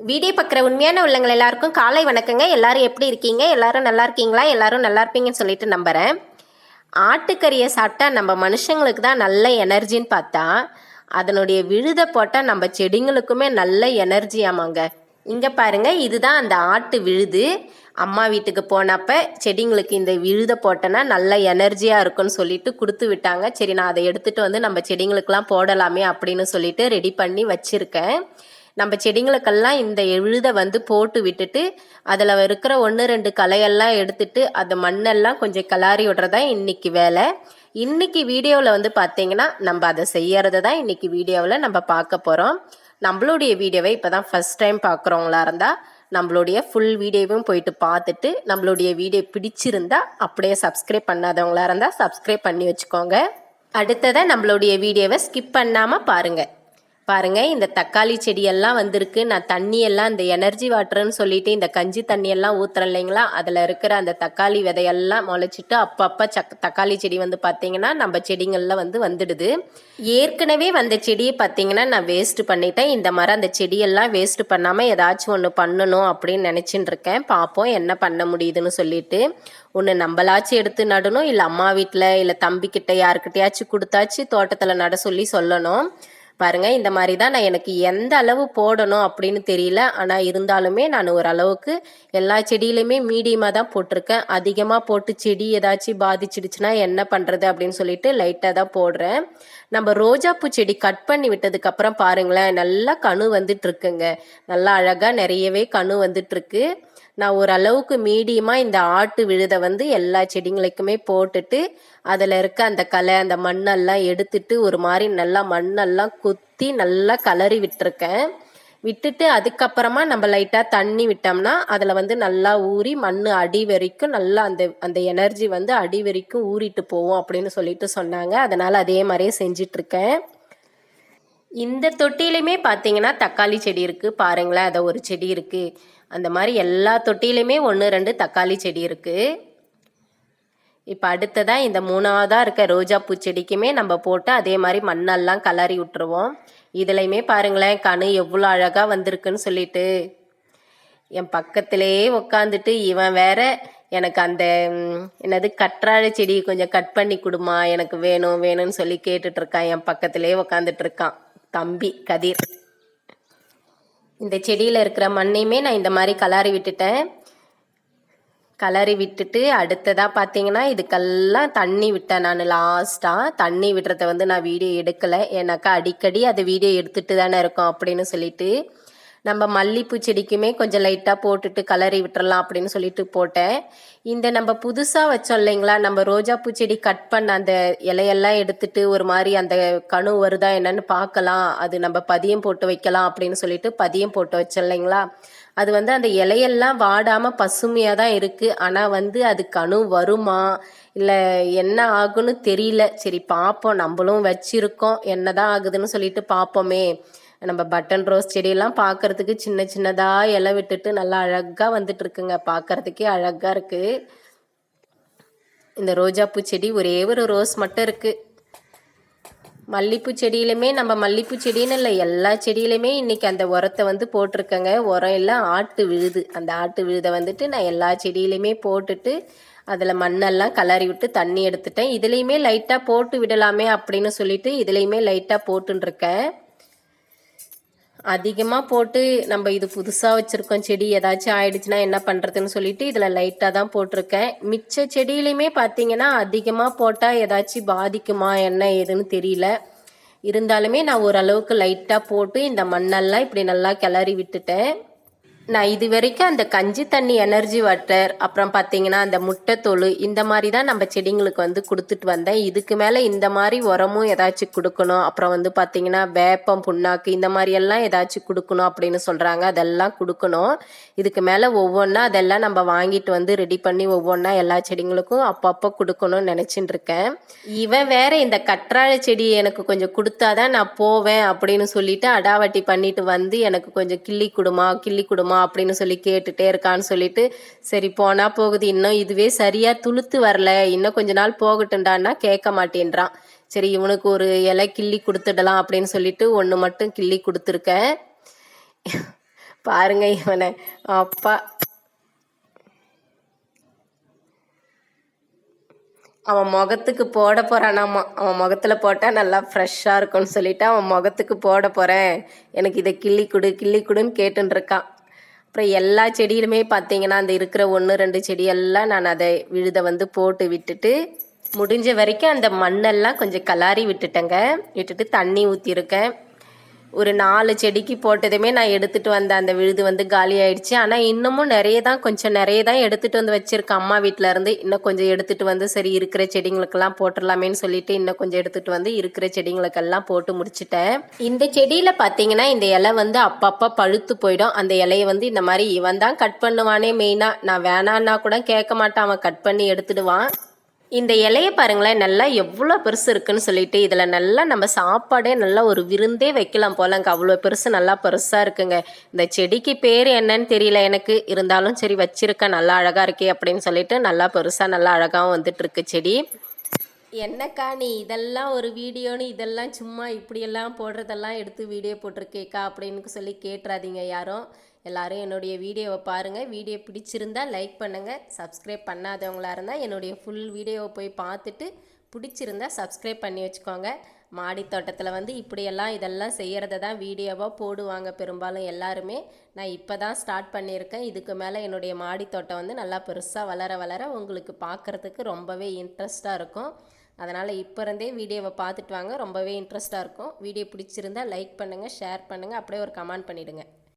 Video பார்க்குற உண்மையான உள்ளங்கள் எல்லாருக்கும் காலை வணக்கங்க. எல்லாரும் எப்படி இருக்கீங்க? எல்லாரும் நல்லா இருக்கீங்களா? எல்லாரும் நல்லா இருப்பீங்கன்னு சொல்லிட்டு நம்புகிறேன் ஆட்டுக்கறியை சாப்பிட்டா நம்ம மனுஷங்களுக்கு தான் நல்ல எனர்ஜின்னு பார்த்தா அதனுடைய விழுதை போட்டால் நம்ம செடிங்களுக்குமே நல்ல எனர்ஜி ஆமாங்க. இங்கே பாருங்கள் இதுதான் அந்த ஆட்டு விழுது. அம்மா வீட்டுக்கு போனப்ப செடிங்களுக்கு இந்த விழுதை போட்டேன்னா நல்ல எனர்ஜியாக இருக்கும்னு சொல்லிட்டு கொடுத்து விட்டாங்க. சரி நான் அதை எடுத்துகிட்டு வந்து நம்ம செடிங்களுக்கெலாம் போடலாமே அப்படின்னு சொல்லிட்டு ரெடி பண்ணி வச்சுருக்கேன். நம்ம செடிங்களுக்கெல்லாம் இந்த எழுதை வந்து போட்டு விட்டுட்டு அதில் இருக்கிற ஒன்று ரெண்டு களையெல்லாம் எடுத்துட்டு அந்த மண்ணெல்லாம் கொஞ்சம் கலாரி விடுறதா இன்னைக்கு வேலை. இன்னைக்கு வீடியோவில் வந்து பார்த்தீங்கன்னா நம்ம அதை செய்யறதை தான் இன்னைக்கு வீடியோவில் நம்ம பார்க்க போகிறோம் நம்மளுடைய வீடியோவை இப்போ தான் ஃபஸ்ட் டைம் பார்க்குறவங்களா இருந்தால் நம்மளுடைய ஃபுல் வீடியோவும் போயிட்டு பார்த்துட்டு நம்மளுடைய வீடியோ பிடிச்சிருந்தா அப்படியே சப்ஸ்கிரைப் பண்ணாதவங்களா இருந்தால் சப்ஸ்கிரைப் பண்ணி வச்சுக்கோங்க. அடுத்ததை நம்மளுடைய வீடியோவை ஸ்கிப் பண்ணாமல் பாருங்கள் பாருங்க இந்த தக்காளி செடியெல்லாம் வந்திருக்கு. நான் தண்ணியெல்லாம் இந்த எனர்ஜி வாட்டர்னு சொல்லிட்டு இந்த கஞ்சி தண்ணியெல்லாம் ஊத்துறேன் இல்லைங்களா? அதில் இருக்கிற அந்த தக்காளி விதையெல்லாம் முளைச்சிட்டு அப்பப்போ சக் தக்காளி செடி வந்து பார்த்தீங்கன்னா நம்ம செடிங்களில் வந்து வந்துடுது. ஏற்கனவே வந்த செடியை பார்த்தீங்கன்னா நான் வேஸ்ட் பண்ணிட்டேன். இந்த மாதிரி அந்த செடியெல்லாம் வேஸ்ட் பண்ணாமல் ஏதாச்சும் ஒன்று பண்ணணும் அப்படின்னு நினச்சிட்டு இருக்கேன். பார்ப்போம் என்ன பண்ண முடியுதுன்னு சொல்லிட்டு. ஒன்று நம்மளாச்சும் எடுத்து நடணும் இல்லை அம்மா வீட்டில் இல்லை தம்பிக்கிட்ட யாருக்கிட்டையாச்சும் கொடுத்தாச்சு தோட்டத்தில் நட சொல்லி சொல்லணும். பாருங்க இந்த மாதிரி தான் நான் எனக்கு எந்த அளவு போடணும் அப்படின்னு தெரியல. ஆனால் இருந்தாலுமே நான் ஓரளவுக்கு எல்லா செடியிலையுமே மீடியமாக தான் போட்டிருக்கேன். அதிகமாக போட்டு செடி ஏதாச்சும் பாதிச்சிடுச்சுன்னா என்ன பண்ணுறது அப்படின்னு சொல்லிட்டு லைட்டாக தான் போடுறேன். நம்ம ரோஜாப்பூ செடி கட் பண்ணி விட்டதுக்கப்புறம் பாருங்களேன் நல்லா கணு வந்துட்டுருக்குங்க. நல்லா அழகாக நிறையவே கணு வந்துட்டுருக்கு. நான் ஓரளவுக்கு மீடியமாக இந்த ஆட்டு விழுதை வந்து எல்லா செடிங்களுக்குமே போட்டுட்டு அதில் இருக்க அந்த களை அந்த மண்ணெல்லாம் எடுத்துட்டு ஒரு மாதிரி நல்லா மண்ணெல்லாம் கொத்தி நல்லா கலரி விட்டுருக்கேன். விட்டுட்டு அதுக்கப்புறமா நம்ம லைட்டாக தண்ணி விட்டோம்னா அதில் வந்து நல்லா ஊறி மண் அடி வரைக்கும் நல்லா அந்த அந்த எனர்ஜி வந்து அடி வரைக்கும் ஊறிட்டு போவோம் அப்படின்னு சொல்லிட்டு சொன்னாங்க. அதனால் அதே மாதிரியே செஞ்சிட்ருக்கேன். இந்த தொட்டிலையுமே பார்த்தீங்கன்னா தக்காளி செடி இருக்குது பாருங்களேன் அதை ஒரு செடி இருக்குது அந்த மாதிரி எல்லா தொட்டிலையுமே ஒன்று ரெண்டு தக்காளி செடி இருக்குது இப்போ அடுத்ததாக இந்த மூணாவதாக இருக்க ரோஜா பூச்செடிக்குமே நம்ம போட்டு அதே மாதிரி மண்ணெல்லாம் கலரி விட்டுருவோம். இதுலையுமே பாருங்களேன் கணு எவ்வளோ அழகாக வந்திருக்குன்னு சொல்லிட்டு. என் பக்கத்திலேயே உட்காந்துட்டு இவன் வேற எனக்கு அந்த என்னது கற்றாழை செடி கொஞ்சம் கட் பண்ணி கொடுமா எனக்கு வேணும் வேணும்னு சொல்லி கேட்டுட்டு இருக்கான் என் பக்கத்திலே உட்காந்துட்டு இருக்கான் தம்பி கதிர். இந்த செடியில் இருக்கிற மண்ணையுமே நான் இந்த மாதிரி கலாரி விட்டுட்டேன். கலரி விட்டுட்டு அடுத்ததாக பார்த்தீங்கன்னா இதுக்கெல்லாம் தண்ணி விட்டேன் நான் லாஸ்ட்டாக தண்ணி விடுறத வந்து நான் வீடியோ எடுக்கலை. ஏன்னாக்கா அடிக்கடி அதை வீடியோ எடுத்துட்டு தானே இருக்கோம் அப்படின்னு சொல்லிட்டு நம்ம மல்லிப்பூ செடிக்குமே கொஞ்சம் லைட்டாக போட்டுட்டு கலரி விட்டுறலாம் அப்படின்னு சொல்லிட்டு போட்டேன். இந்த நம்ம புதுசாக வச்சோம் இல்லைங்களா? நம்ம ரோஜாப்பூ செடி கட் பண்ண அந்த இலையெல்லாம் எடுத்துட்டு ஒரு மாதிரி அந்த கணு வருதா என்னன்னு பார்க்கலாம். அது நம்ம பதியம் போட்டு வைக்கலாம் அப்படின்னு சொல்லிட்டு பதியம் போட்டு வச்சோம் இல்லைங்களா? அது வந்து அந்த இலையெல்லாம் வாடாம பசுமையாக தான் இருக்கு. ஆனால் வந்து அது கணு வருமா? இல்லை என்ன ஆகுன்னு தெரியல. சரி பார்ப்போம். நம்மளும் வச்சிருக்கோம். என்னதான் ஆகுதுன்னு சொல்லிட்டு பார்ப்போமே. நம்ம பட்டன் ரோஸ் செடியெல்லாம் பார்க்கறதுக்கு சின்ன சின்னதாக இலை விட்டுட்டு நல்லா அழகாக வந்துட்டு இருக்குங்க பார்க்கறதுக்கே அழகாக இருக்கு. இந்த ரோஜாப்பூ செடி ஒரே ஒரு ரோஸ் மட்டும் இருக்கு. மல்லிப்பூ செடியிலுமே நம்ம மல்லிப்பூ செடின்னு இல்லை எல்லா செடியிலுமே இன்னைக்கு அந்த உரத்தை வந்து போட்டிருக்கேங்க. உரம் எல்லாம் ஆட்டு விழுது. அந்த ஆட்டு விழுதை வந்துட்டு நான் எல்லா செடியிலையுமே போட்டுட்டு அதில் மண்ணெல்லாம் கலரி விட்டு தண்ணி எடுத்துட்டேன். இதுலேயுமே லைட்டாக போட்டு விடலாமே அப்படின்னு சொல்லிட்டு இதுலேயுமே லைட்டாக போட்டுருக்கேன் அதிகமாக போட்டு நம்ம இது புதுசாக வச்சுருக்கோம். செடி ஏதாச்சும் ஆயிடுச்சுன்னா என்ன பண்ணுறதுன்னு சொல்லிட்டு இதில் லைட்டாக தான் போட்டிருக்கேன். மிச்ச செடியிலையுமே பார்த்தீங்கன்னா அதிகமாக போட்டால் ஏதாச்சும் பாதிக்குமா என்ன ஏதுன்னு தெரியல. இருந்தாலுமே நான் ஓரளவுக்கு லைட்டாக போட்டு இந்த மண்ணெல்லாம் இப்படி நல்லா கிளறி விட்டுட்டேன். நான் இது வரைக்கும் அந்த கஞ்சி தண்ணி எனர்ஜி வாட்டர் அப்புறம் பார்த்தீங்கன்னா அந்த முட்டைத்தோல் இந்த மாதிரி தான் நம்ம செடிங்களுக்கு வந்து கொடுத்துட்டு வந்தேன். இதுக்கு மேலே இந்த மாதிரி உரமும் ஏதாச்சும் கொடுக்கணும். அப்புறம் வந்து பார்த்தீங்கன்னா வேப்பம் புண்ணாக்கு இந்த மாதிரி எல்லாம் ஏதாச்சும் கொடுக்கணும் அப்படின்னு சொல்கிறாங்க அதெல்லாம் கொடுக்கணும். இதுக்கு மேலே ஒவ்வொன்றா அதெல்லாம் நம்ம வாங்கிட்டு வந்து ரெடி பண்ணி ஒவ்வொன்றா எல்லா செடிங்களுக்கும் அப்பப்போ கொடுக்கணும்னு நினச்சிட்டு இருக்கேன். இவன் வேற இந்த கற்றாழை செடி எனக்கு கொஞ்சம் கொடுத்தாதான் நான் போவேன் அப்படின்னு சொல்லிட்டு அடாவட்டி பண்ணிட்டு வந்து எனக்கு கொஞ்சம் கிள்ளி கொடுமா கிள்ளி கொடுமா அப்படின்னு சொல்லி கேட்டுட்டே இருக்கான்னு சொல்லிட்டு சரி போனா போகுது. இன்னும் இதுவே சரியா துளுத்து வரல. இன்னும் கொஞ்ச நாள் போகட்டுண்டான்னா கேட்க மாட்டேன்றான். சரி இவனுக்கு ஒரு இலை கிள்ளி கொடுத்துடலாம் அப்படின்னு சொல்லிட்டு ஒன்று மட்டும் கிள்ளி கொடுத்துருக்கேன். பாருங்க இவனை. அப்பா. அவன் முகத்துக்கு போட போகிறானாம்மா அவன் முகத்தில் போட்டால் நல்லா ஃப்ரெஷ்ஷாக இருக்கும்னு சொல்லிட்டு அவன் முகத்துக்கு போட போகிறேன் எனக்கு இதை கிள்ளி கொடு கிள்ளி கொடுன்னு கேட்டுருக்கான் அப்புறம் எல்லா செடியிலுமே பார்த்தீங்கன்னா அந்த இருக்கிற ஒன்று ரெண்டு செடியெல்லாம் நான் அதை விழுத வந்து போட்டு விட்டுட்டு முடிஞ்ச வரைக்கும் அந்த மண்ணெல்லாம் கொஞ்சம் கலாரி விட்டுட்டேங்க. விட்டுட்டு தண்ணி ஊற்றிருக்கேன் ஒரு நாலு செடிக்கு போட்டதுமே நான் எடுத்துகிட்டு வந்த அந்த விழுது வந்து காலி ஆயிடுச்சு. ஆனால் இன்னமும் நிறைய தான் கொஞ்சம் நிறைய தான் எடுத்துகிட்டு வந்து வச்சுருக்கேன் அம்மா வீட்டில் இருந்து இன்னும் கொஞ்சம் எடுத்துகிட்டு வந்து சரி இருக்கிற செடிங்களுக்கெல்லாம் போட்டுடலாமேன்னு சொல்லிட்டு இன்னும் கொஞ்சம் எடுத்துகிட்டு வந்து இருக்கிற செடிங்களுக்கெல்லாம் போட்டு முடிச்சிட்டேன். இந்த செடியில் பார்த்தீங்கன்னா இந்த இலை வந்து அப்பப்போ பழுத்து போயிடும். அந்த இலையை வந்து இந்த மாதிரி இவன் தான் கட் பண்ணுவானே மெயினாக நான் வேணான்னா கூட கேட்க மாட்டான். அவன் கட் பண்ணி எடுத்துடுவான். இந்த இலையை பாருங்களேன் நல்லா எவ்வளோ பெருசு இருக்குன்னு சொல்லிட்டு இதில் நல்லா நம்ம சாப்பாடே நல்லா ஒரு விருந்தே வைக்கலாம் போலங்க. அவ்வளோ பெருசு நல்லா பெருசாக இருக்குங்க. இந்த செடிக்கு பேர் என்னன்னு தெரியல எனக்கு. இருந்தாலும் சரி வச்சிருக்கேன் நல்லா அழகாக இருக்கே அப்படின்னு சொல்லிட்டு நல்லா பெருசாக நல்லா அழகாகவும் வந்துட்டு இருக்கு செடி. என்னக்கா நீ இதெல்லாம் ஒரு வீடியோன்னு இதெல்லாம் சும்மா இப்படியெல்லாம் போடுறதெல்லாம் எடுத்து வீடியோ போட்டிருக்கேக்கா அப்படின்னு சொல்லி கேட்டுறாதீங்க யாரும். எல்லாரும் என்னுடைய வீடியோவை பாருங்கள் வீடியோ பிடிச்சிருந்தா லைக் பண்ணுங்கள் சப்ஸ்கிரைப் பண்ணாதவங்களா இருந்தால் என்னுடைய ஃபுல் வீடியோவை போய் பார்த்துட்டு பிடிச்சிருந்தா சப்ஸ்கிரைப் பண்ணி வச்சுக்கோங்க. மாடி தோட்டத்தில் வந்து இப்படியெல்லாம் இதெல்லாம் செய்கிறத தான் வீடியோவாக போடுவாங்க பெரும்பாலும் எல்லாருமே. நான் இப்போ தான் ஸ்டார்ட் பண்ணியிருக்கேன். இதுக்கு மேலே என்னுடைய மாடி தோட்டம் வந்து நல்லா பெருசாக வளர வளர உங்களுக்கு பார்க்குறதுக்கு ரொம்பவே இன்ட்ரெஸ்ட்டாக இருக்கும். அதனால் இப்போ இருந்தே வீடியோவை பார்த்துட்டு வாங்க. ரொம்பவே இன்ட்ரெஸ்ட்டாக இருக்கும். வீடியோ பிடிச்சிருந்தா லைக் பண்ணுங்கள் ஷேர் பண்ணுங்கள் அப்படியே ஒரு கமெண்ட் பண்ணிவிடுங்க